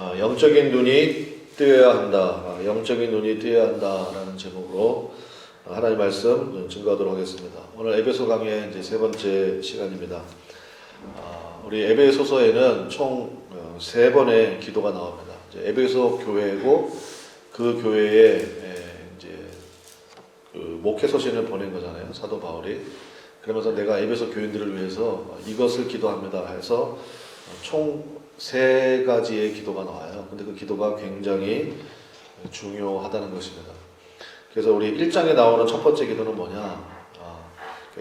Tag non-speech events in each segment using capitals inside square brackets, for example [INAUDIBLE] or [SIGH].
아, 영적인 눈이 뜨여야 한다. 아, 영적인 눈이 뜨여야 한다라는 제목으로 하나님 말씀 증거하도록 하겠습니다. 오늘 에베소 강의 이제 세 번째 시간입니다. 아, 우리 에베소서에는 총 세 번의 기도가 나옵니다. 에베소 교회고 그 교회에 에, 이제 그 목회 서신을 보낸 거잖아요. 사도 바울이. 그러면서 내가 에베소 교인들을 위해서 이것을 기도합니다 해서 총 세 가지의 기도가 나와요. 근데 그 기도가 굉장히 중요하다는 것입니다. 그래서 우리 1장에 나오는 첫 번째 기도는 뭐냐? 아,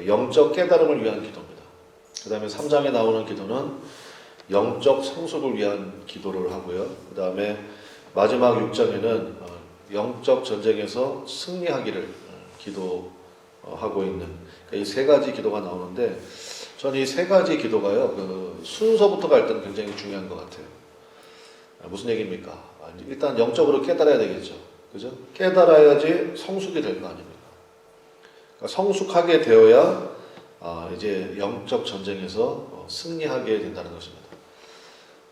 영적 깨달음을 위한 기도입니다. 그 다음에 3장에 나오는 기도는 영적 성숙을 위한 기도를 하고요. 그 다음에 마지막 6장에는 어, 영적 전쟁에서 승리하기를 기도하고 있는 이 세 가지 기도가 나오는데 저는 이 세 가지 기도가요 그 순서부터 갈 때는 굉장히 중요한 것 같아요. 아, 무슨 얘기입니까? 아, 일단 영적으로 깨달아야 되겠죠. 그죠? 깨달아야지 성숙이 될 거 아닙니까? 그러니까 성숙하게 되어야 아, 이제 영적 전쟁에서 어, 승리하게 된다는 것입니다.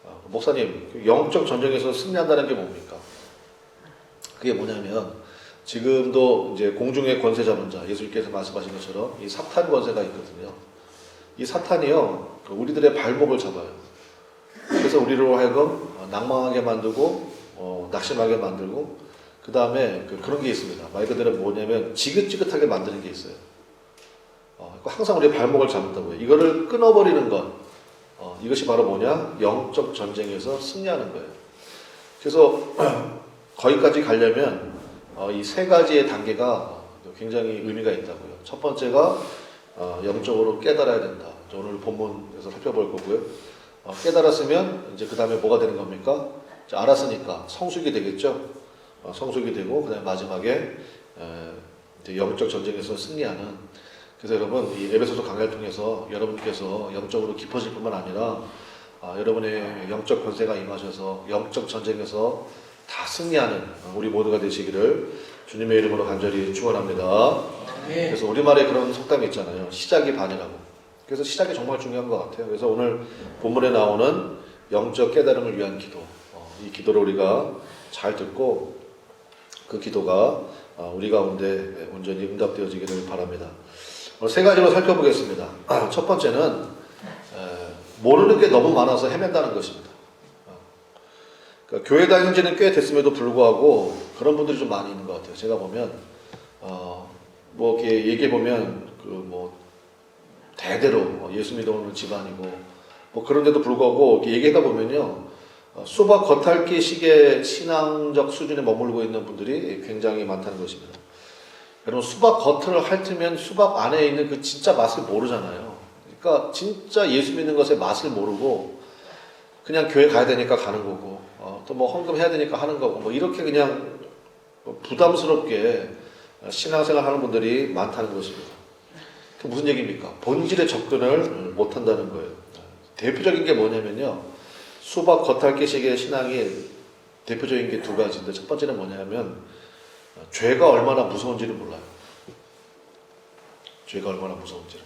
아, 목사님, 그 영적 전쟁에서 승리한다는 게 뭡니까? 그게 뭐냐면 지금도 이제 공중의 권세 잡은 자 예수님께서 말씀하신 것처럼 이 사탄 권세가 있거든요. 이 사탄이요 우리들의 발목을 잡아요. 그래서 우리로 하여금 낭망하게 만들고 어, 낙심하게 만들고 그 다음에 그, 그런 게 있습니다. 말 그대로 뭐냐면 지긋지긋하게 만드는 게 있어요. 어, 항상 우리의 발목을 잡는다고요. 이거를 끊어버리는 것 어, 이것이 바로 뭐냐 영적 전쟁에서 승리하는 거예요. 그래서 [CLEARS THROAT] 거기까지 가려면 어, 이 세 가지의 단계가 굉장히 의미가 있다고요. 첫 번째가 어, 영적으로 깨달아야 된다. 오늘 본문에서 살펴볼 거고요. 어, 깨달았으면 이제 그 다음에 뭐가 되는 겁니까? 알았으니까 성숙이 되겠죠. 어, 성숙이 되고 그다음에 마지막에 에, 영적 전쟁에서 승리하는. 그래서 여러분 이 에베소서 강의를 통해서 여러분께서 영적으로 깊어질 뿐만 아니라 아, 여러분의 영적 권세가 임하셔서 영적 전쟁에서 다 승리하는 우리 모두가 되시기를 주님의 이름으로 간절히 축원합니다. 그래서 우리말에 그런 속담이 있잖아요. 시작이 반이라고. 그래서 시작이 정말 중요한 것 같아요. 그래서 오늘 본문에 나오는 영적 깨달음을 위한 기도, 어, 이 기도를 우리가 잘 듣고 그 기도가 어, 우리 가운데 온전히 응답되어지기를 바랍니다. 오늘 세 가지로 살펴보겠습니다. [CLEARS THROAT] 첫 번째는 에, 모르는 게 너무 많아서 헤맨다는 것입니다. 그러니까 교회 다닌 지는 꽤 됐음에도 불구하고 그런 분들이 좀 많이 있는 것 같아요. 제가 보면 어, 뭐 이렇게 얘기해 보면 그 뭐 대대로 뭐 예수 믿어오는 집안이고 뭐 그런데도 불구하고 얘기하다 보면요 어, 수박 겉핥기 식의 신앙적 수준에 머물고 있는 분들이 굉장히 많다는 것입니다. 여러분 수박 겉을 핥으면 수박 안에 있는 그 진짜 맛을 모르잖아요. 그러니까 진짜 예수 믿는 것의 맛을 모르고 그냥 교회 가야 되니까 가는 거고 어, 또 뭐 헌금 해야 되니까 하는 거고 뭐 이렇게 그냥 부담스럽게 신앙생활 하는 분들이 많다는 것입니다. 그 무슨 얘기입니까? 본질의 접근을 못 한다는 거예요. 대표적인 게 뭐냐면요. 수박 겉핥기식의 신앙이 대표적인 게 두 가지인데 첫 번째는 뭐냐면 죄가 얼마나 무서운지를 몰라요. 죄가 얼마나 무서운지를.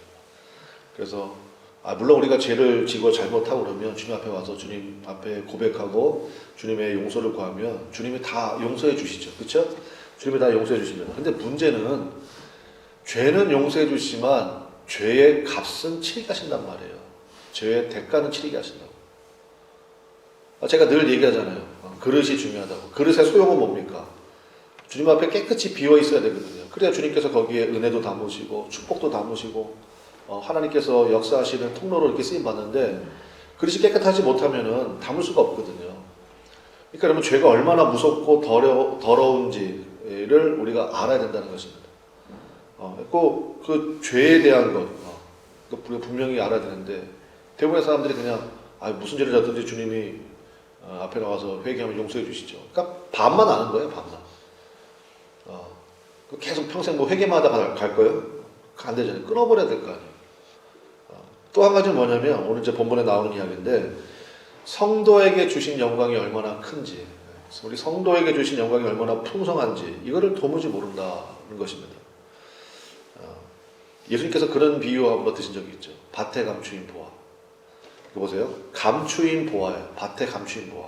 그래서 아, 물론 우리가 죄를 지고 잘못하고 그러면 주님 앞에 와서 주님 앞에 고백하고 주님의 용서를 구하면 주님이 다 용서해 주시죠. 그렇죠? 주님이 다 용서해 주십니다. 근데 문제는 죄는 용서해 주시지만 죄의 값은 치르게 하신단 말이에요. 죄의 대가는 치르게 하신다고. 아, 제가 늘 얘기하잖아요. 어, 그릇이 중요하다고. 그릇의 소용은 뭡니까? 주님 앞에 깨끗이 비어 있어야 되거든요. 그래야 주님께서 거기에 은혜도 담으시고 축복도 담으시고 어, 하나님께서 역사하시는 통로로 이렇게 쓰임 받는데 그릇이 깨끗하지 못하면은 담을 수가 없거든요. 그러니까 여러분 죄가 얼마나 무섭고 더러, 더러운지를 우리가 알아야 된다는 것입니다. 어, 꼭 그 죄에 대한 것, 어, 우리가 분명히 알아야 되는데 대부분의 사람들이 그냥 아, 무슨 죄를 졌든지 주님이 어, 앞에 나와서 회개하면 용서해 주시죠. 그러니까 반만 아는 거예요, 반만. 어, 계속 평생 뭐 회개마다 갈, 갈 거예요? 안 되잖아요. 끊어버려야 될 거 아니에요. 또 한 가지는 뭐냐면 오늘 이제 본문에 나오는 이야기인데 성도에게 주신 영광이 얼마나 큰지 우리 성도에게 주신 영광이 얼마나 풍성한지 이거를 도무지 모른다는 것입니다. 어, 예수님께서 그런 비유 한번 드신 적이 있죠. 밭에 감추인 보화. 이거 보세요. 감추인 보화예요. 밭에 감추인 보화.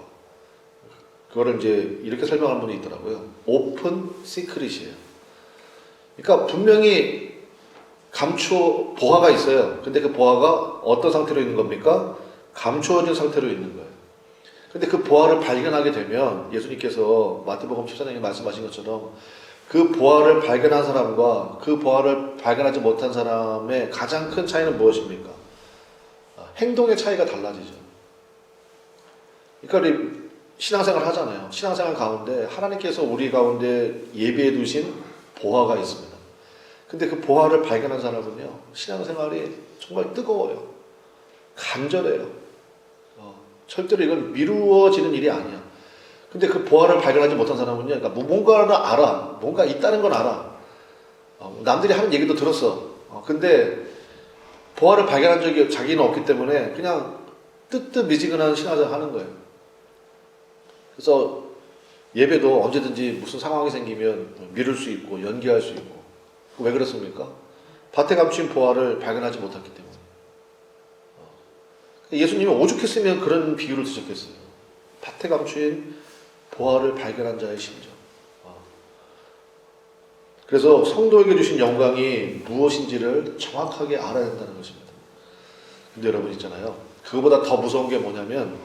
그거를 이제 이렇게 설명하는 분이 있더라고요. 오픈 시크릿이에요. 그러니까 분명히 감추 보화가 있어요. 근데 그 보화가 어떤 상태로 있는 겁니까? 감추어진 상태로 있는 거예요. 근데 그 보화를 발견하게 되면 예수님께서 마태복음 14장에 말씀하신 것처럼 그 보화를 발견한 사람과 그 보화를 발견하지 못한 사람의 가장 큰 차이는 무엇입니까? 아, 행동의 차이가 달라지죠. 그러니까 우리 신앙생활 하잖아요. 신앙생활 가운데 하나님께서 우리 가운데 예비해 두신 보화가 있습니다. 근데 그 보화를 발견한 사람은요, 신앙생활이 정말 뜨거워요. 간절해요. 어, 절대로 이건 미루어지는 일이 아니야. 근데 그 보화를 발견하지 못한 사람은요, 그러니까 뭐 뭔가는 알아. 뭔가 있다는 건 알아. 어, 남들이 하는 얘기도 들었어. 어, 근데 보화를 발견한 적이 자기는 없기 때문에 그냥 뜨뜻미지근한 신앙생활 하는 거예요. 그래서 예배도 언제든지 무슨 상황이 생기면 미룰 수 있고 연기할 수 있고 왜 그렇습니까? 밭에 감춘 보화를 발견하지 못했기 때문에 어. 예수님이 오죽했으면 그런 비유를 드셨겠어요. 밭에 감춘 보화를 발견한 자의 심정. 어. 그래서 성도에게 주신 영광이 무엇인지를 정확하게 알아야 된다는 것입니다. 근데 여러분 있잖아요. 그거보다 더 무서운 게 뭐냐면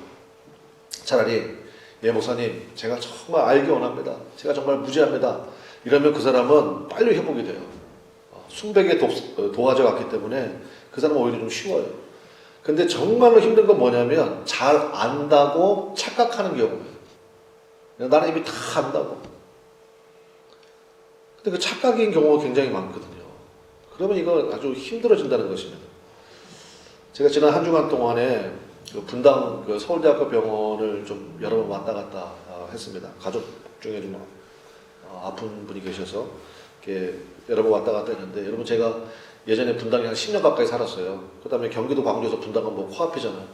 차라리 예 목사님 제가 정말 알기 원합니다. 제가 정말 무지합니다. 이러면 그 사람은 빨리 회복이 돼요. 어, 순백에 도, 어, 도와져 갔기 때문에 그 사람은 오히려 좀 쉬워요. 근데 정말로 힘든 건 뭐냐면 잘 안다고 착각하는 경우예요. 나는 이미 다 안다고. 근데 그 착각인 경우가 굉장히 많거든요. 그러면 이거 아주 힘들어진다는 것입니다. 제가 지난 한 주간 동안에 그 분당 그 서울대학교 병원을 좀 여러 번 왔다 갔다 어, 했습니다. 가족 중에 좀 어, 아픈 분이 계셔서 이렇게 여러 번 왔다 갔다 했는데 여러분 제가 예전에 분당에 한 10년 가까이 살았어요. 그다음에 경기도 광주에서 분당은 뭐 코앞이잖아요.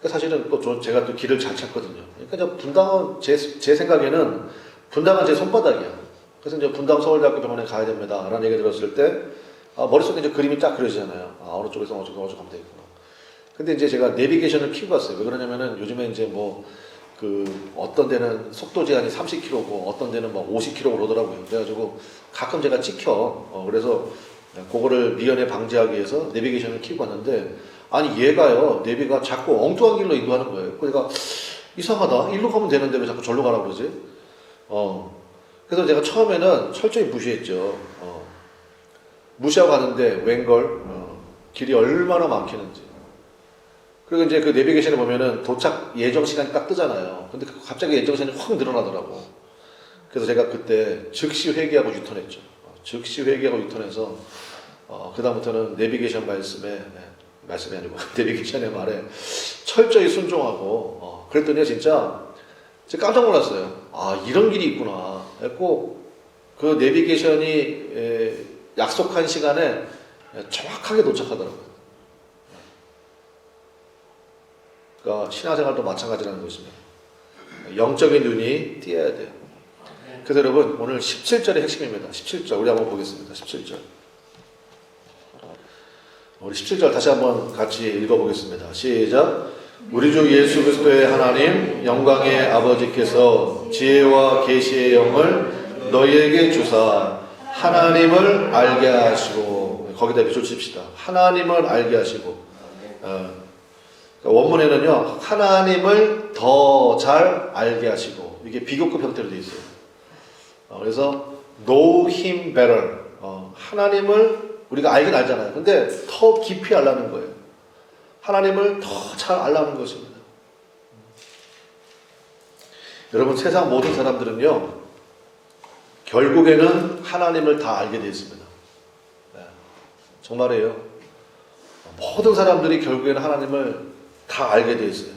그러니까 사실은 또 저- 제가 또 길을 잘 찾거든요. 그러니까 분당은 제, 제 생각에는 분당은 제 손바닥이야. 그래서 이제 분당 서울대학교 병원에 가야 됩니다 라는 얘기 들었을 때 아, 머릿속에 이제 그림이 딱 그려지잖아요. 아, 어느 쪽에서 어느 쪽에서 어느 쪽 가면 되겠구나. 근데 이제 제가 내비게이션을 키고 갔어요. 왜 그러냐면은 요즘에 이제 뭐 그 어떤 데는 속도 제한이 30km고 어떤 데는 막 50km로 오더라고요. 그래가지고 가끔 제가 찍혀. 어, 그래서 그거를 미연에 방지하기 위해서 내비게이션을 키고 갔는데 아니 얘가요 내비가 자꾸 엉뚱한 길로 인도하는 거예요. 그러니까 이상하다. 일로 가면 되는데 왜 자꾸 절로 가라 그러지? 어. 그래서 제가 처음에는 철저히 무시했죠. 어. 무시하고 가는데 웬걸 어. 길이 얼마나 막히는지. 그리고 이제 그 내비게이션에 보면은 도착 예정 시간이 딱 뜨잖아요. 근데 그 갑자기 예정 시간이 확 늘어나더라고. 그래서 제가 그때 즉시 회개하고 유턴했죠. 어, 즉시 회개하고 유턴해서 어, 그다음부터는 내비게이션 말씀에 네, 말씀이 아니고 [LAUGHS] 내비게이션의 말에 철저히 순종하고 어, 그랬더니 진짜 제가 깜짝 놀랐어요. 아 이런 길이 있구나. 했고 그 내비게이션이 에, 약속한 시간에 정확하게 도착하더라고요. 그러니까 신앙생활도 마찬가지라는 것입니다. 영적인 눈이 띄어야 돼요. 그래서 여러분 오늘 17절의 핵심입니다. 17절 우리 한번 보겠습니다. 17절. 우리 17절 다시 한번 같이 읽어보겠습니다. 시작. 우리 주 예수 그리스도의 하나님 영광의 아버지께서 지혜와 계시의 영을 너희에게 주사 하나님을 알게 하시고 거기다 비춰 칩시다. 하나님을 알게 하시고 어, 원문에는요 하나님을 더 잘 알게 하시고 이게 비교급 형태로 되어 있어요. 어, 그래서 know him better 어, 하나님을 우리가 알긴 알잖아요. 근데 더 깊이 알라는 거예요. 하나님을 더 잘 알라는 것입니다. 여러분 세상 모든 사람들은요 결국에는 하나님을 다 알게 되어 있습니다. 네, 정말이에요. 모든 사람들이 결국에는 하나님을 다 알게 되어 있어요.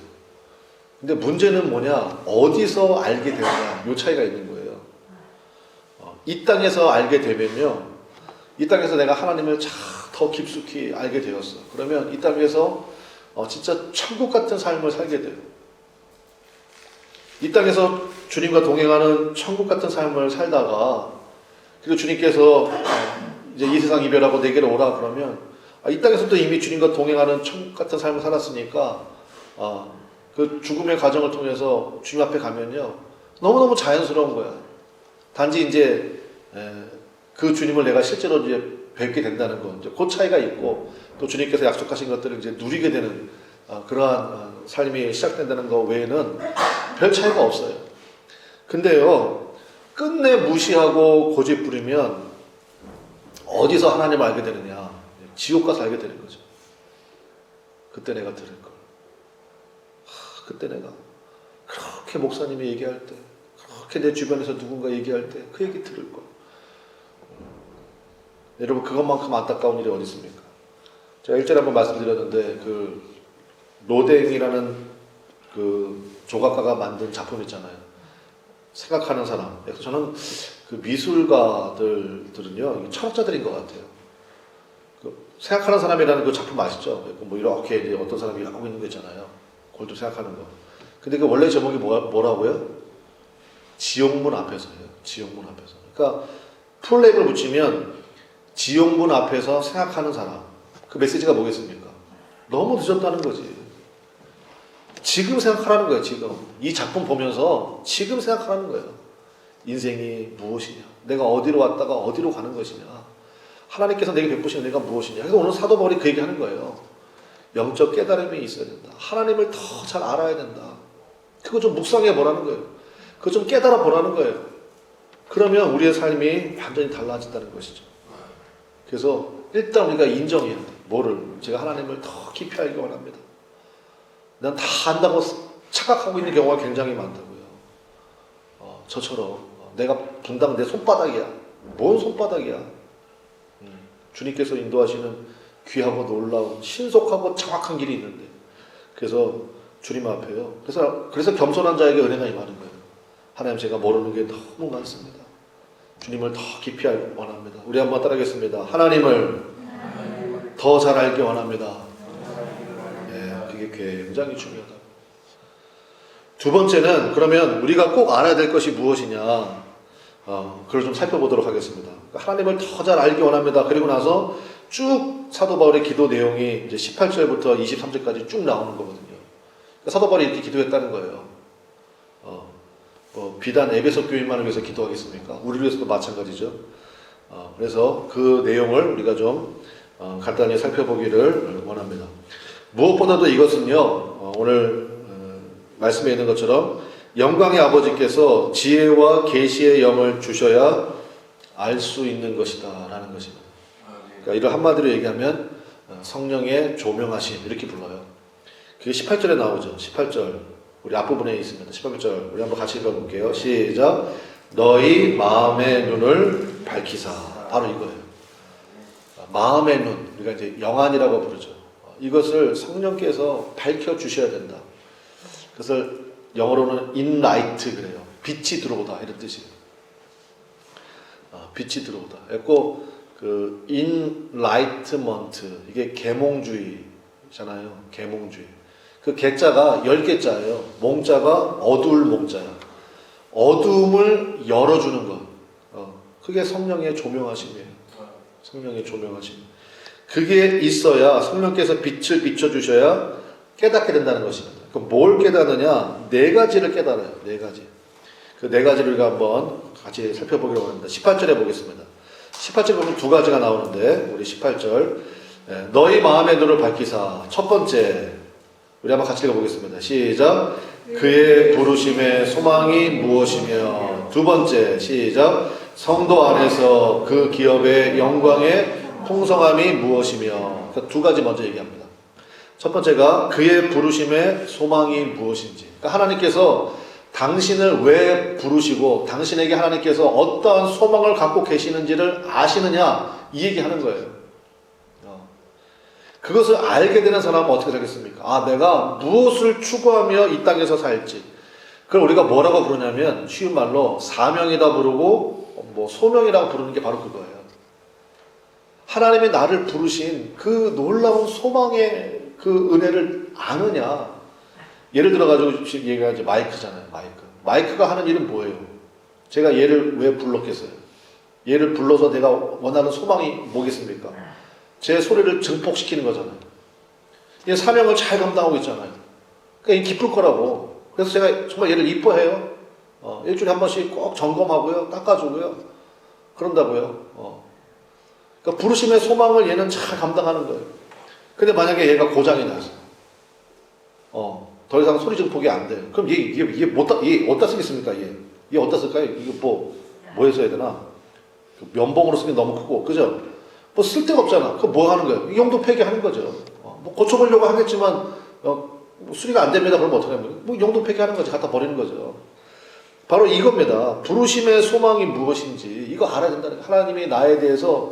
근데 문제는 뭐냐? 어디서 알게 되느냐? 요 차이가 있는 거예요. 어, 이 땅에서 알게 되면요. 이 땅에서 내가 하나님을 참더 깊숙이 알게 되었어. 그러면 이 땅에서 어, 진짜 천국 같은 삶을 살게 돼요. 이 땅에서 주님과 동행하는 천국 같은 삶을 살다가 그리고 주님께서 어, 이제 이 세상 이별하고 내게로 오라 그러면 아, 이 땅에서도 이미 주님과 동행하는 천국 같은 삶을 살았으니까 아, 그 죽음의 과정을 통해서 주님 앞에 가면요 너무너무 자연스러운 거야. 단지 이제 에, 그 주님을 내가 실제로 이제 뵙게 된다는 거, 이제 그 차이가 있고 또 주님께서 약속하신 것들을 이제 누리게 되는 어, 그러한 어, 삶이 시작된다는 거 외에는 별 차이가 없어요. 근데요, 끝내 무시하고 고집 부리면 어디서 하나님을 알게 되느냐? 지옥 가서 알게 되는 거죠. 그때 내가 들을 걸. 하, 그때 내가 그렇게 목사님이 얘기할 때, 그렇게 내 주변에서 누군가 얘기할 때 그 얘기 들을 걸. 여러분 그것만큼 안타까운 일이 어디 있습니까? 제가 일전에 한번 말씀드렸는데 그 로댕이라는 그 조각가가 만든 작품 있잖아요. 생각하는 사람. 저는 그 미술가들들은요 이게 철학자들인 것 같아요. 그 생각하는 사람이라는 그 작품 아시죠? 그뭐 이렇게 이제 어떤 사람이 하고 있는 거 있잖아요. 좀 생각하는 거. 근데 그 원래 제목이 뭐, 뭐라고요? 지옥문 앞에서예요. 지옥문 앞에서. 그러니까 풀랩을 붙이면 지옥문 앞에서 생각하는 사람. 그 메시지가 뭐겠습니까? 너무 늦었다는 거지. 지금 생각하라는 거예요, 지금. 이 작품 보면서 지금 생각하라는 거예요. 인생이 무엇이냐? 내가 어디로 왔다가 어디로 가는 것이냐? 하나님께서 내게 베푸신 은혜가 무엇이냐? 그래서 오늘 사도 바울이 그 얘기 하는 거예요. 영적 깨달음이 있어야 된다. 하나님을 더 잘 알아야 된다. 그거 좀 묵상해 보라는 거예요. 그거 좀 깨달아 보라는 거예요. 그러면 우리의 삶이 완전히 달라진다는 것이죠. 그래서 일단 우리가 인정해야 돼. 뭐를? 제가 하나님을 더 깊이 알기 원합니다. 난 다 안다고 착각하고 있는 경우가 굉장히 많다고요. 어, 저처럼 어, 내가 분당 내 손바닥이야. 뭔 손바닥이야? 음, 주님께서 인도하시는 귀하고 놀라운 신속하고 정확한 길이 있는데 그래서 주님 앞에요. 그래서 그래서 겸손한 자에게 은혜가 임하는 거예요. 하나님 제가 모르는 게 너무 많습니다. 주님을 더 깊이 알기 원합니다. 우리 한번 따라하겠습니다. 하나님을 더 잘 알기 원합니다. 예, 그게 굉장히 중요하다. 두 번째는 그러면 우리가 꼭 알아야 될 것이 무엇이냐? 어, 그걸 좀 살펴보도록 하겠습니다. 그러니까 하나님을 더 잘 알기 원합니다. 그리고 나서 쭉 사도 바울의 기도 내용이 이제 18절부터 23절까지 쭉 나오는 거거든요. 그러니까 사도 바울이 이렇게 기도했다는 거예요. 어, 뭐 비단 에베소 교인만을 위해서 기도하겠습니까? 우리를 위해서도 마찬가지죠. 어, 그래서 그 내용을 우리가 좀 어, 간단히 살펴보기를 원합니다. 무엇보다도 이것은요, 어, 오늘 어, 말씀에 있는 것처럼 영광의 아버지께서 지혜와 계시의 영을 주셔야 알 수 있는 것이다라는 것입니다. 그러니까 이를 한마디로 얘기하면 어, 성령의 조명하심 이렇게 불러요. 그게 18절에 나오죠. 18절 우리 앞부분에 있습니다. 18절 우리 한번 같이 읽어볼게요. 시작. 너희 마음의 눈을 밝히사 바로 이거예요. 마음의 눈 우리가 이제 영안이라고 부르죠. 이것을 성령께서 밝혀 주셔야 된다. 그것을 영어로는 inlight 그래요. 빛이 들어오다 이런 뜻이에요. 아, 빛이 들어오다. 그리고 그 enlightenment 이게 계몽주의잖아요. 계몽주의. 그 개자가 열 개자예요. 몽자가 어두울 몽자야. 어둠을 열어주는 것. 어, 그게 성령의 조명하심이에요. 성령의 조명하심. 그게 있어야 성령께서 빛을 비춰주셔야 깨닫게 된다는 것입니다. 뭘 깨닫느냐? 네 가지를 깨달아요. 네 가지. 그 네 가지를 우리가 한번 같이 살펴보기로 합니다. 18절에 보겠습니다. 18절 보면 두 가지가 나오는데 우리 18절 예, 너희 마음의 눈을 밝히사 첫 번째 우리 한번 같이 읽어보겠습니다. 시작 그의 부르심의 소망이 무엇이며 두 번째 시작 성도 안에서 그 기업의 영광의 풍성함이 무엇이며 그러니까 두 가지 먼저 얘기합니다. 첫 번째가 그의 부르심의 소망이 무엇인지. 그러니까 하나님께서 당신을 왜 부르시고 당신에게 하나님께서 어떠한 소망을 갖고 계시는지를 아시느냐 이 얘기하는 거예요. 어. 그것을 알게 되는 사람은 어떻게 살겠습니까? 아, 내가 무엇을 추구하며 이 땅에서 살지. 그걸 우리가 뭐라고 부르냐면 쉬운 말로 사명이다 부르고 뭐 소명이라고 부르는 게 바로 그거예요. 하나님이 나를 부르신 그 놀라운 소망의 그 은혜를 아느냐? 예를 들어가지고 지금 얘기가 이제 마이크잖아요. 마이크. 마이크가 하는 일은 뭐예요? 제가 얘를 왜 불렀겠어요? 얘를 불러서 내가 원하는 소망이 뭐겠습니까? 제 소리를 증폭시키는 거잖아요. 얘 사명을 잘 감당하고 있잖아요. 그러니까 이 기쁠 거라고. 그래서 제가 정말 얘를 이뻐해요. 어, 일주일에 한 번씩 꼭 점검하고요, 닦아주고요, 그런다고요. 어. 그러니까 부르심의 소망을 얘는 잘 감당하는 거예요. 근데 만약에 얘가 고장이 나서, 어, 더 이상 소리 증폭이 안 돼. 그럼 얘, 얘, 얘, 못, 다- 얘 어디다 쓰겠습니까, 얘? 얘 어디다 쓸까요? 이거 뭐, 뭐 해서 해야 되나? 그 면봉으로 쓰기 너무 크고, 그죠? 뭐 쓸데가 없잖아. 그거 뭐 하는? 이 용도 폐기하는 거죠. 어, 뭐 고쳐보려고 하겠지만, 어, 뭐 수리가 안 됩니다. 그러면 어떻게 합니까? 뭐 용도 폐기하는 거지. 갖다 버리는 거죠. 바로 이겁니다. 부르심의 소망이 무엇인지 이거 알아야 된다는 거예요. 하나님이 나에 대해서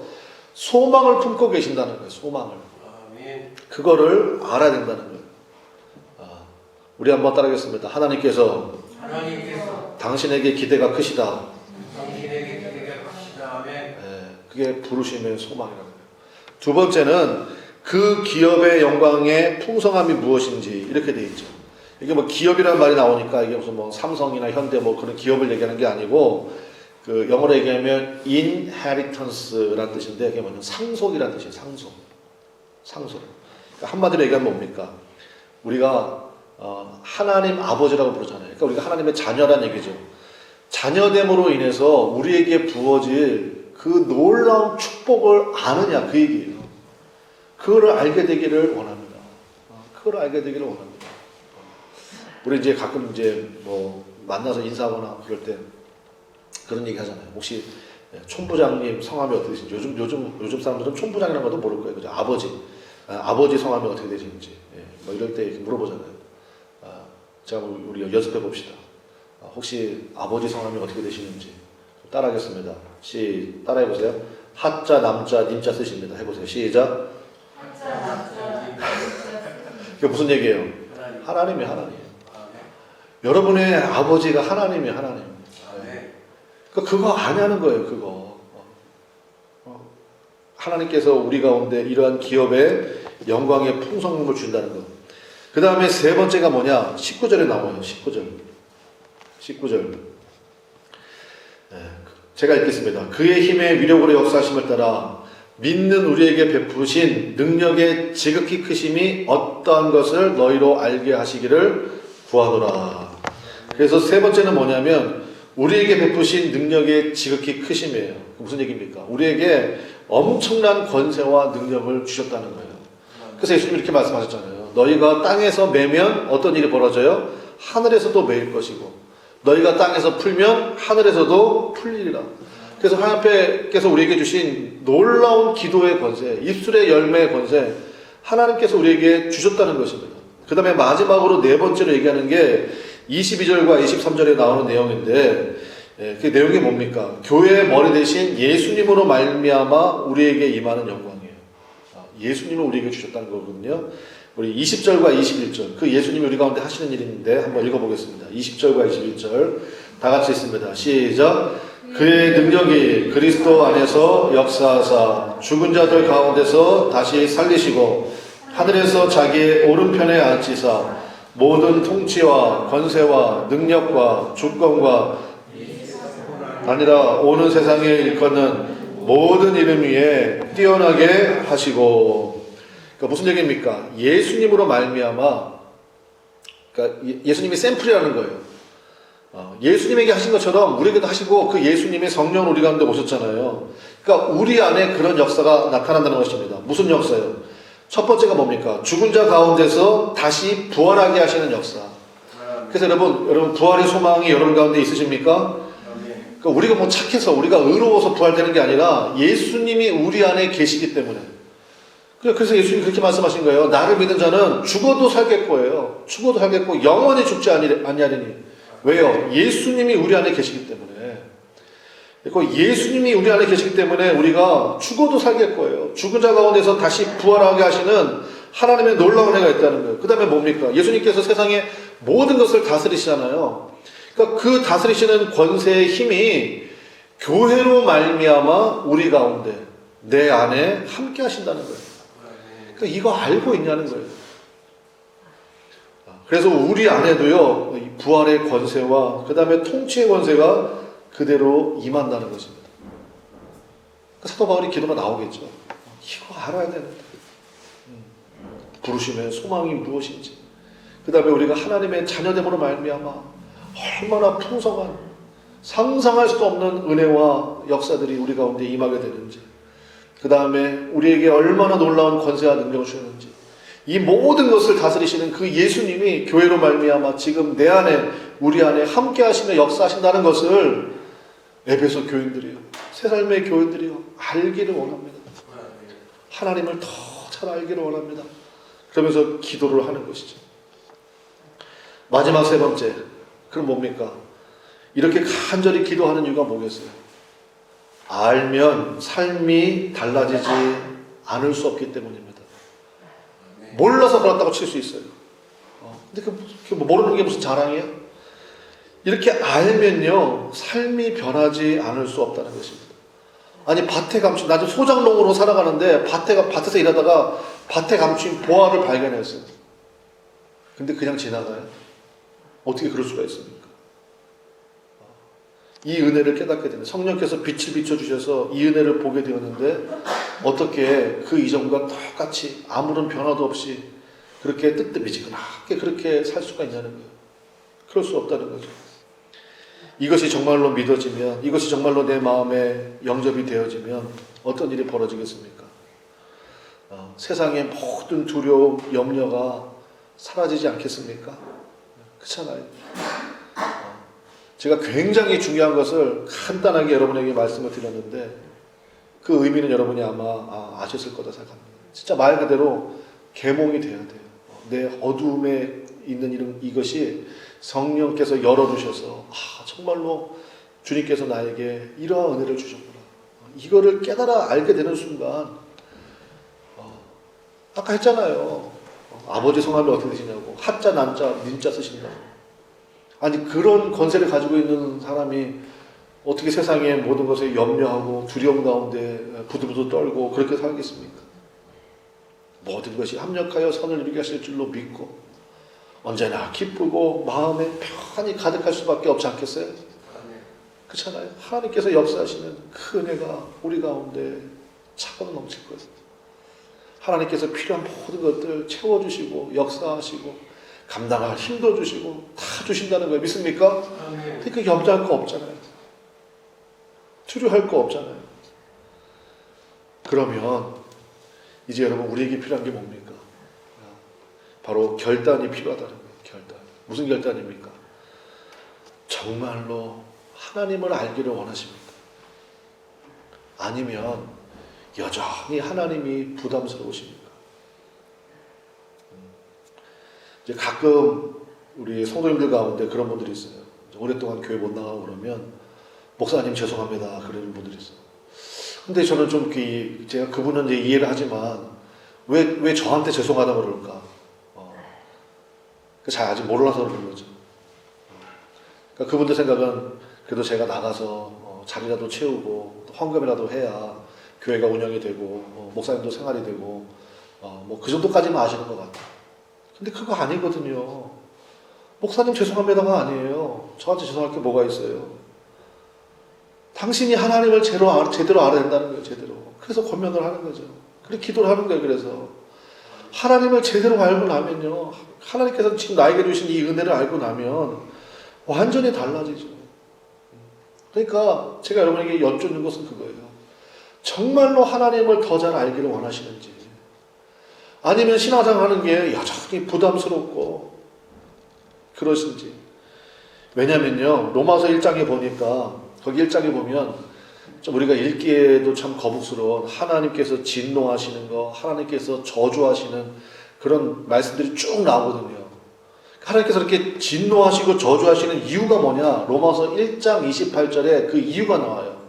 소망을 품고 계신다는 거예요. 소망을. 그거를 알아야 된다는 거예요. 아, 우리 한번 따라하겠습니다. 하나님께서 하나님께서 당신에게 기대가 크시다. 당신에게 기대가 크시다. 아멘. 예, 그게 부르심의 소망이라는 거예요. 두 번째는 그 기업의 영광의 풍성함이 무엇인지 이렇게 돼 있죠. 이게 뭐 기업이라는 말이 나오니까 이게 무슨 뭐 삼성이나 현대 뭐 그런 기업을 얘기하는 게 아니고 그 영어로 얘기하면 inheritance라는 뜻인데 그게 뭐냐면 상속이라는 뜻이에요. 상속. 상속. 그러니까 한마디로 얘기하면 뭡니까? 우리가 어, 하나님 아버지라고 부르잖아요. 그러니까 우리가 하나님의 자녀란 얘기죠. 자녀됨으로 인해서 우리에게 부어질 그 놀라운 축복을 아느냐 그 얘기예요. 그거를 알게 되기를 원합니다. 어, 그걸 알게 되기를 원합니다. 우리 이제 가끔 이제 뭐 만나서 인사하거나 그럴 때 그런 얘기 하잖아요. 혹시 예, 촌부장님 성함이 어떻게 되신지 요즘 요즘 요즘 사람들은 촌부장이라는 것도 모를 거예요. 그죠? 아버지 아, 버지 성함이 어떻게 되시는지 예, 뭐 이럴 때 물어보잖아요. 아, 자 우리 연습해 봅시다. 아, 혹시 아버지 성함이 어떻게 되시는지 따라하겠습니다. 시 따라해 보세요. 하자 남자 님자 쓰십니다. 해보세요. 시작. 그게 무슨 얘기예요? 하나님. 하나님이 하나님. 아멘. 여러분의 아버지가 하나님이 하나님. 아멘. 그 그거 아냐는 거예요. 그거. 하나님께서 우리 가운데 이러한 기업의 영광의 풍성함을 준다는 것. 그 다음에 세 번째가 뭐냐? 19절에 나와요. 19절. 19절. 예, 제가 읽겠습니다. 그의 힘의 위력으로 역사하심을 따라 믿는 우리에게 베푸신 능력의 지극히 크심이 어떠한 것을 너희로 알게 하시기를 구하노라. 그래서 세 번째는 뭐냐면 우리에게 베푸신 능력의 지극히 크심이에요. 무슨 얘기입니까? 우리에게 엄청난 권세와 능력을 주셨다는 거예요. 그래서 예수님 이렇게 말씀하셨잖아요. 너희가 땅에서 매면 어떤 일이 벌어져요? 하늘에서도 매일 것이고 너희가 땅에서 풀면 하늘에서도 풀리리라. 그래서 하나님께서 우리에게 주신 놀라운 기도의 권세, 입술의 열매의 권세, 하나님께서 우리에게 주셨다는 것입니다. 그 다음에 마지막으로 네 번째로 얘기하는 게 22절과 23절에 나오는 내용인데, 예, 그 내용이 뭡니까? 교회의 머리 대신 예수님으로 말미암아 우리에게 임하는 영광이에요. 아, 예수님을 우리에게 주셨다는 거거든요. 우리 20절과 21절, 그 예수님이 우리 가운데 하시는 일인데 한번 읽어보겠습니다. 20절과 21절 다 같이 읽습니다. 시작. 그의 능력이 그리스도 안에서 역사하사 죽은 자들 가운데서 다시 살리시고 하늘에서 자기의 오른편에 앉히사 모든 통치와 권세와 능력과 주권과 아니라 오는 세상에 일컫는 모든 이름 위에 뛰어나게 하시고 그러니까 무슨 얘기입니까? 예수님으로 말미암아 그러니까 예- 예수님이 샘플이라는 거예요. 어, 예수님에게 하신 것처럼 우리에게도 하시고 그 예수님의 성령 우리 가운데 오셨잖아요. 그러니까 우리 안에 그런 역사가 나타난다는 것입니다. 무슨 역사요? 첫 번째가 뭡니까? 죽은 자 가운데서 다시 부활하게 하시는 역사. 그래서 여러분, 여러분 부활의 소망이 여러분 가운데 있으십니까? 그러니까 우리가 뭐 착해서 우리가 의로워서 부활되는 게 아니라 예수님이 우리 안에 계시기 때문에. 그래서 예수님이 그렇게 말씀하신 거예요. 나를 믿는 자는 죽어도 살겠고예요. 죽어도 살겠고 영원히 죽지 아니- 아니하리니. 왜요? 예수님이 우리 안에 계시기 때문에. 그 예수님이 우리 안에 계시기 때문에 우리가 죽어도 살겠고예요. 죽은 자 가운데서 다시 부활하게 하시는 하나님의 놀라운 애가 있다는 거예요. 그 다음에 뭡니까? 예수님께서 세상의 모든 것을 다스리시잖아요. 그러니까 그 다스리시는 권세의 힘이 교회로 말미암아 우리 가운데 내 안에 함께 하신다는 거예요. 그러니까 이거 알고 있냐는 거예요. 그래서 우리 안에도요 이 부활의 권세와 그 다음에 통치의 권세가 그대로 임한다는 것입니다. 그러니까 사도 바울이 기도가 나오겠죠. 이거 알아야 되는데 음, 부르심의 소망이 무엇인지 그 다음에 우리가 하나님의 자녀됨으로 말미암아 얼마나 풍성한 상상할 수 없는 은혜와 역사들이 우리 가운데 임하게 되는지 그 다음에 우리에게 얼마나 놀라운 권세와 능력을 주셨는지 이 모든 것을 다스리시는 그 예수님이 교회로 말미암아 지금 내 안에 우리 안에 함께 하시며 역사하신다는 것을 에베소 교인들이요 새 삶의 교인들이요 알기를 원합니다. 하나님을 더 잘 알기를 원합니다. 그러면서 기도를 하는 것이죠. 마지막 세 번째, 그럼 뭡니까? 이렇게 간절히 기도하는 이유가 뭐겠어요? 알면 삶이 달라지지 않을 수 없기 때문입니다. 몰라서 그렇다고 칠 수 있어요. 어, 근데 그, 그 모르는 게 무슨 자랑이에요? 이렇게 알면요, 삶이 변하지 않을 수 없다는 것입니다. 아니, 밭에 감춘, 나좀 소장농으로 살아가는데, 밭에, 가- 밭에서 일하다가 밭에 감춘 보화를 발견했어요. 근데 그냥 지나가요? 어떻게 그럴 수가 있습니까? 이 은혜를 깨닫게 되는 성령께서 빛을 비춰주셔서 이 은혜를 보게 되었는데 어떻게 그 이전과 똑같이 아무런 변화도 없이 그렇게 뜨뜻미지근하게 그렇게 살 수가 있냐는 거예요. 그럴 수 없다는 거죠. 이것이 정말로 믿어지면 이것이 정말로 내 마음에 영접이 되어지면 어떤 일이 벌어지겠습니까? 어, 세상의 모든 두려움, 염려가 사라지지 않겠습니까? 그렇잖아요. 어, 제가 굉장히 중요한 것을 간단하게 여러분에게 말씀을 드렸는데 그 의미는 여러분이 아마 아, 아셨을 거다 생각합니다. 진짜 말 그대로 계몽이 돼야 돼요. 어, 내 어둠에 있는 이런 이것이 성령께서 열어주셔서 아 정말로 주님께서 나에게 이러한 은혜를 주셨구나. 어, 이거를 깨달아 알게 되는 순간 어, 아까 했잖아요. 어, 아버지 성함이 어떻게 되시냐고 하자 남자 민자 쓰신다고. 아니 그런 권세를 가지고 있는 사람이 어떻게 세상의 모든 것에 염려하고 두려움 가운데 부들부들 떨고 그렇게 살겠습니까? 모든 것이 합력하여 선을 이루게 하실 줄로 믿고 언제나 기쁘고 마음에 편히 가득할 수밖에 없지 않겠어요? 그렇잖아요. 하나님께서 역사하시는 그 은혜가 우리 가운데 차고 넘칠 거예요. 하나님께서 필요한 모든 것들 채워주시고 역사하시고 감당할 힘도 주시고 다 주신다는 걸 믿습니까? 그러니까 염려할 거 없잖아요. 두려워할 거 없잖아요. 그러면 이제 여러분 우리에게 필요한 게 뭡니까? 바로 결단이 필요하다는 거예요. 결단. 무슨 결단입니까? 정말로 하나님을 알기를 원하십니까? 아니면 여전히 하나님이 부담스러우십니까? 음. 이제 가끔 우리 성도님들 가운데 그런 분들이 있어요. 오랫동안 교회 못 나가고 그러면 목사님 죄송합니다 그러는 분들이 있어요. 근데 저는 좀 그, 제가 그분은 이제 이해를 하지만 왜, 왜 저한테 죄송하다 그럴까? 어. 그잘 아직 몰라서 그러는 거죠. 어. 그러니까 그분들 생각은 그래도 제가 나가서 어, 자리라도 채우고 헌금이라도 해야 교회가 운영이 되고 어, 목사님도 생활이 되고 어, 뭐 그 정도까지만 아시는 것 같아요. 근데 그거 아니거든요. 목사님 죄송합니다가 아니에요. 저한테 죄송할 게 뭐가 있어요. 당신이 하나님을 제대로, 알- 제대로 알아야 된다는 거예요, 제대로. 그래서 권면을 하는 거죠. 그래, 기도를 하는 거예요, 그래서. 하나님을 제대로 알고 나면요. 하나님께서 지금 나에게 주신 이 은혜를 알고 나면 완전히 달라지죠. 그러니까 제가 여러분에게 여쭙는 것은 그거예요. 정말로 하나님을 더 잘 알기를 원하시는지. 아니면 신앙생활 하는 게 여전히 부담스럽고 그러신지. 왜냐면요. 로마서 1장에 보니까 거기 1장에 보면 좀 우리가 읽기에도 참 거북스러운 하나님께서 진노하시는 거, 하나님께서 저주하시는 그런 말씀들이 쭉 나오거든요. 하나님께서 이렇게 진노하시고 저주하시는 이유가 뭐냐? 로마서 1장 28절에 그 이유가 나와요.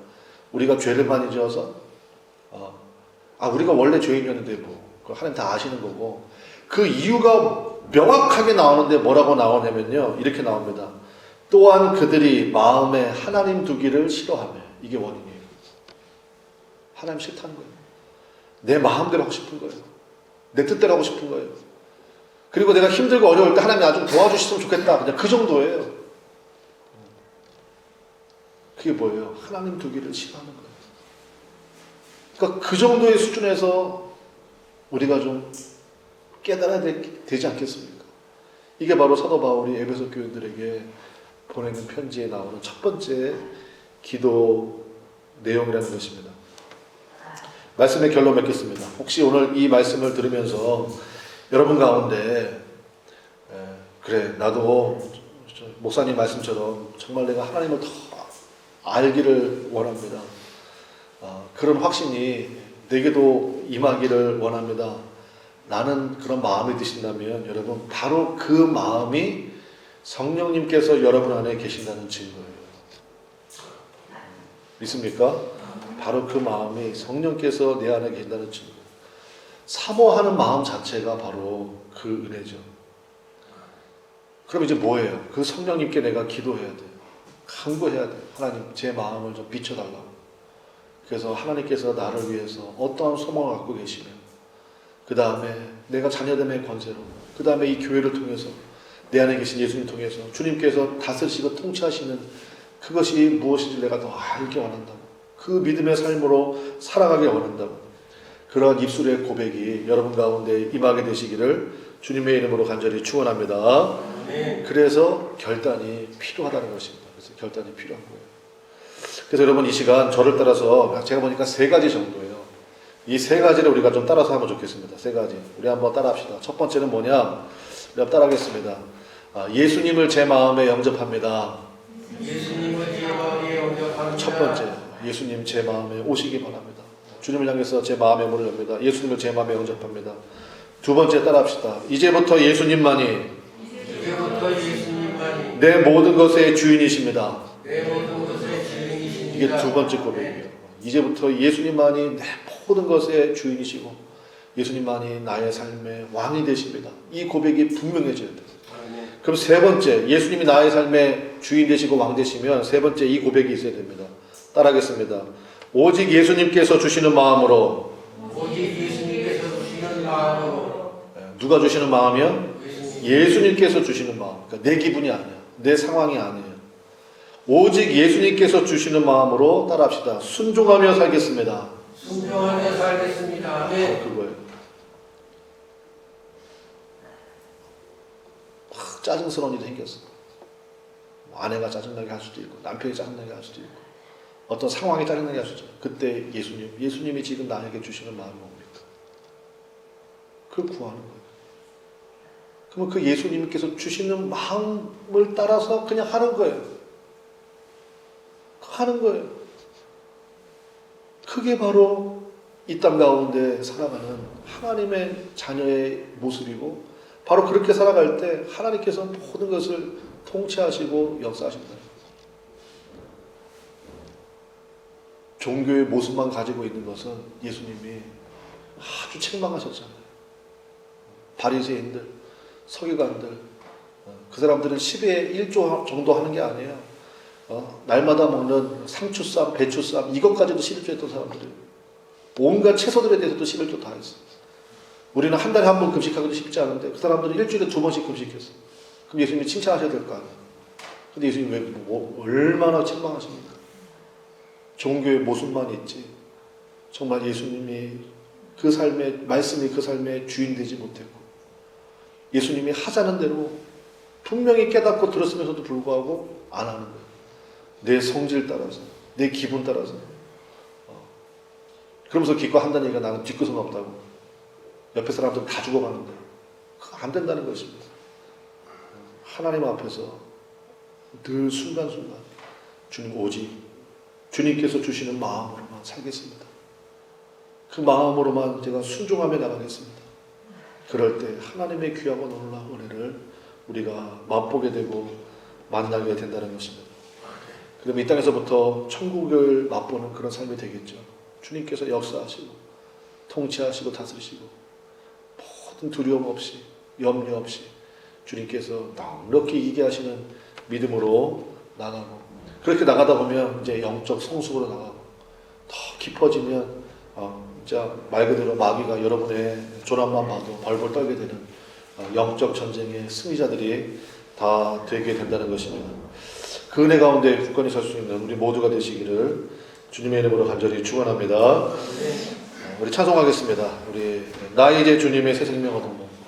우리가 죄를 많이 지어서 어, 아 우리가 원래 죄인이었는데 뭐 하나님 다 아시는 거고 그 이유가 명확하게 나오는데 뭐라고 나오냐면요 이렇게 나옵니다. 또한 그들이 마음에 하나님 두기를 싫어하며 이게 원인이에요. 하나님 싫다는 거예요. 내 마음대로 하고 싶은 거예요. 내 뜻대로 하고 싶은 거예요. 그리고 내가 힘들고 어려울 때 하나님 나 좀 도와주셨으면 좋겠다. 그냥 그 정도예요. 그게 뭐예요? 하나님 두기를 싫어하는 거예요. 그러니까 그 정도의 수준에서 우리가 좀 깨달아야 되, 지 않겠습니까? 이게 바로 사도 바울이 에베소 교인들에게 보내는 편지에 나오는 첫 번째 기도 내용이라는 것입니다. 말씀의 결론 맺겠습니다. 혹시 오늘 이 말씀을 들으면서 여러분 가운데 에, 그래 나도 저 목사님 말씀처럼 정말 내가 하나님을 더 알기를 원합니다. 아, 그런 확신이 내게도 임하기를 원합니다. 나는 그런 마음이 드신다면 여러분 바로 그 마음이 성령님께서 여러분 안에 계신다는 증거예요. 믿습니까? 바로 그 마음이 성령께서 내 안에 계신다는 증거. 사모하는 마음 자체가 바로 그 은혜죠. 그럼 이제 뭐예요? 그 성령님께 내가 기도해야 돼요. 간구해야 돼요. 하나님, 제 마음을 좀 비춰달라고. 그래서 하나님께서 나를 위해서 어떠한 소망을 갖고 계시면, 그 다음에 내가 자녀됨의 권세로, 그 다음에 이 교회를 통해서, 내 안에 계신 예수님 통해서 주님께서 다스리시고 통치하시는 그것이 무엇인지 내가 더 알게 원한다고. 그 믿음의 삶으로 살아가길 원한다고. 그런 입술의 고백이 여러분 가운데 임하게 되시기를 주님의 이름으로 간절히 축원합니다. 그래서 결단이 필요하다는 것입니다. 그래서 결단이 필요한 거예요. 그래서 여러분 이 시간 저를 따라서 제가 보니까 세 가지 정도예요. 이 세 가지를 우리가 좀 따라서 하면 좋겠습니다. 세 가지. 우리 한번 따라합시다. 첫 번째는 뭐냐? 우리 한번 따라하겠습니다. 아, 예수님을 제 마음에 영접합니다. 예수님을 제 마음에 영접합니다. 첫 번째, 예수님 제 마음에 오시기 바랍니다. 주님을 향해서 제 마음의 문을 엽니다. 예수님을 제 마음에 영접합니다. 두 번째 따라합시다. 이제부터 예수님만이 이제부터 예수님만이 내 모든 것의 주인이십니다. 내 모든 이게 두 번째 고백이에요. 이제부터 예수님만이 내 모든 것의 주인이시고 예수님만이 나의 삶의 왕이 되십니다. 이 고백이 분명해져야 돼요. 그럼 세 번째, 예수님이 나의 삶의 주인 되시고 왕 되시면 세 번째 이 고백이 있어야 됩니다. 따라하겠습니다. 오직 예수님께서 주시는 마음으로 오직 예수님께서 주시는 마음으로 예, 누가 주시는 마음이요? 예수님 예수님께서 주시는 마음. 그러니까 내 기분이 아니야. 내 상황이 아니에요. 오직 예수님께서 주시는 마음으로 따라합시다. 순종하며 살겠습니다. 순종하며 살겠습니다. 아멘. 그거예요. 막 짜증스러운 일이 생겼어. 뭐 아내가 짜증나게 할 수도 있고 남편이 짜증나게 할 수도 있고 어떤 상황이 짜증나게 할 수도 있고 그때 예수님, 예수님이 지금 나에게 주시는 마음이 뭡니까? 그걸 구하는 거예요. 그러면 그 예수님께서 주시는 마음을 따라서 그냥 하는 거예요. 하는 거예요. 그게 바로 이 땅 가운데 살아가는 하나님의 자녀의 모습이고 바로 그렇게 살아갈 때 하나님께서 모든 것을 통치하시고 역사하십니다. 종교의 모습만 가지고 있는 것은 예수님이 아주 책망하셨잖아요. 바리새인들, 서기관들, 어, 그 사람들은 10에 1조 정도 하는 게 아니에요. 어, 날마다 먹는 상추쌈, 배추쌈 이것까지도 11조 했던 사람들이에요. 온갖 채소들에 대해서도 11조 다 했어. 우리는 한 달에 한 번 금식하기도 쉽지 않은데 그 사람들은 일주일에 두 번씩 금식했어. 그럼 예수님이 칭찬하셔야 될 거 아니에요. 근데 예수님 왜 뭐, 얼마나 책망하십니까? 종교의 모습만 있지. 정말 예수님이 그 삶의 말씀이 그 삶의 주인 되지 못했고 예수님이 하자는 대로 분명히 깨닫고 들었으면서도 불구하고 안 하는 거예요. 내 성질 따라서, 내 기분 따라서. 어. 그러면서 기껏 한다는 얘기가 나는 뒤끝은 없다고. 옆에 사람들은 다 죽어가는데. 안 된다는 것입니다. 하나님 앞에서 늘 순간순간 주님 오직 주님께서 주시는 마음으로만 살겠습니다. 그 마음으로만 제가 순종하며 나가겠습니다. 그럴 때 하나님의 귀하고 놀라운 은혜를 우리가 맛보게 되고 만나게 된다는 것입니다. 그럼 이 땅에서부터 천국을 맛보는 그런 삶이 되겠죠. 주님께서 역사하시고 통치하시고 다스리시고 모든 두려움 없이 염려 없이 주님께서 넉넉히 이기게 하시는 믿음으로 나가고 그렇게 나가다 보면 이제 영적 성숙으로 나가고 더 깊어지면 어, 진짜 말 그대로 마귀가 여러분의 조람만 봐도 벌벌 떨게 되는 어, 영적 전쟁의 승리자들이 다 되게 된다는 것입니다. 그 은혜 가운데 굳건히 설 수 있는 우리 모두가 되시기를 주님의 이름으로 간절히 축원합니다. 어, 우리 찬송하겠습니다. 우리 나 이제 주님의 새 생명 얻은